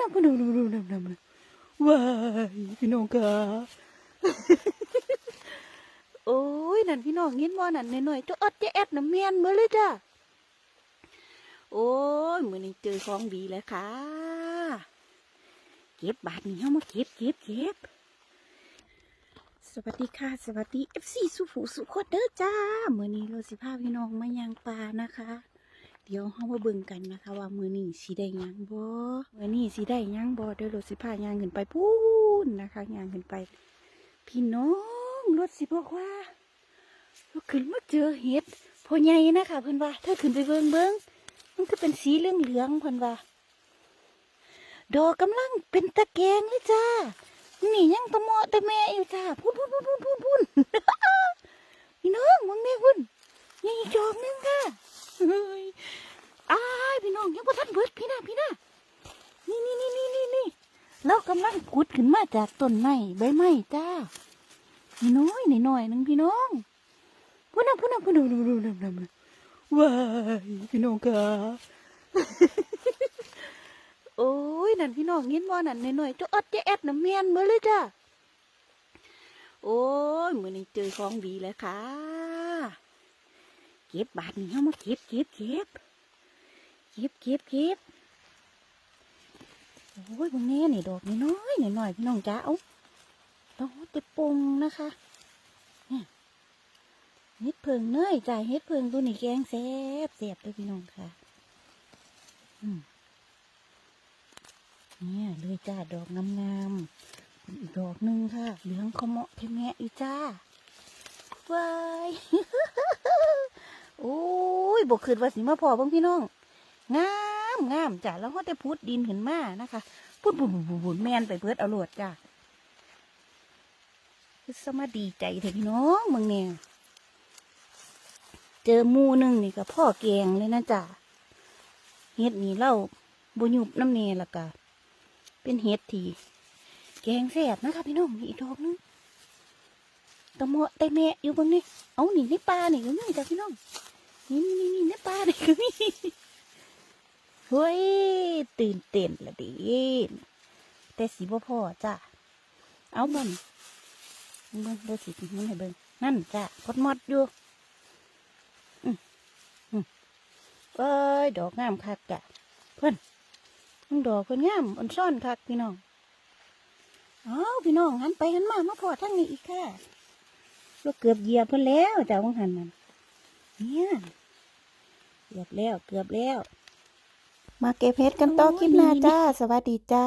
น่ะพูนะพูนะพูนะว้ายพี่น้องค่ะโอ้ยนั่นพี่น้องเห็นว่นั่นหน่อยๆตัวอดจะแอดน้ำแมนเมื่อเลยจ้ะโอ้ยมือนี้เจอของดีแล้วค่ะ เก็บบาทนี้เอามาเก็บเก็บเก็บสวัสดีค่ะ สวัสดีเอฟซีสุผูสุขดเด้อจ้ามือนี้เราสิพาพี่น้องมายังปลานะคะ เดี๋ยวเฮามาเบิ่งกันนะคะ ว่ามือนี้สิได้ยังบ่มือนี้สิได้ยังบ่เดี๋ยวราสิพายางขึ้นไปพูนนะคะยางขึ้นไป พี่น้องรถสิบอกว่าเราขึ้นมาเจอเห็ดพอใหญ่นะคะเพิ่อนว่าเธอขึ้นไปเบิ่งเบิ่งมันก็เป็นสีเหลืองเหลืองเพิ่อนว่าดอกกำลังเป็นตะแกงเลยจ้านี่ยังตะมาะตะแม่อยู่จ้าพูนพูนพูนพูนพูนพูนพี่น้องมึงเนี่พุ่นยังอีกดอกนึงค่ะเฮ้ยอ้ายพี่น้องยังบ่ทันเบิดพี่นะพี่นะนี่นี่นี่นี่นี่นี่ เรากำลังขุดขึ้นมาจากต้นไม้ใบไม้จ้านี่น้อยหน่อยนึงพี่น้องพุ่นะพุ่นะพุ่นน่ะพุ่นน่ะพุ่นะว้ายพี่น้องค่ะโอ้ยนั่นพี่น้องเห็นว่านั่นหน่อยๆตัวอดจะแอดน้ำแมนเมื่อเลยจ้ะโอ้ยมือนี้เจอของดีแล้วค่ะ เก็บบาทนี้เอามาเก็บเก็บเก็บเก็บเก็บเก็บ โอ้ยบางแน่นี่ดอกน้อยๆหน่อยๆพี่น้องจ้าเอาต้องเต็ปงนะคะเนี่ยเฮ็ดเพิงเนยจ่ายเฮ็ดเพิงตัวนี้แกงแซ่บแซ่บเลยพี่น้องค่ะ อืมเนี่ยเลยจ้าดอกงามๆอีกดอกหนึ่งค่ะ เหลืองขมะเทแมะอีจ้าว้ายโอ้ยบกคืนว่าสิมาพอเบ้างพี่น้องงาม งามจ้าแล้วเขาได้พูดดินขึ้นมานะคะพูดบุนบุนบุบแมนไปเบิดเอาโหลดจ้าคือสมาดีใจเถอะพี่น้องมึงเนี่ยเจอมูหนึ่งนี่ก็พ่อแกงเลยนะจ้าเฮ็ดนี่เล่าบุญยุบน้ำเนละกะเป็นเห็ดทีแกงแซ่บนะคะพี่น้องอีกดอกนึงตะมาะตแมะอยู่บางนี่เอาหนีในปลานี่ก็มีจ้ะพี่น้องนี่นี่นี่ในปลานี่ก็มี เฮ้ย ตื่นเต้นละดิแต่สีบ่พอจ้ะ เอาเบิ่งเบิ่งเบิ่งสิมันให้เบิ่งนั่นจ้ะพดมอดอยู่อืมอืมเอ้ย ดอกงามคักจ้ะ เพื่อนมันดอกเพิ่อนงามอ่อนซ่อนคักพี่น้องอ้าวพี่น้องหันไปหันมามาพอทั้งนี้อีกค่ะเราเกือบเหยียบเพิ่นแล้วจ้าวังหันนั่นเนี่ยเกือบแล้วเกือบแล้ว มาเก็บเห็ดกันต่อคลิปหน้าจ้า สวัสดีจ้า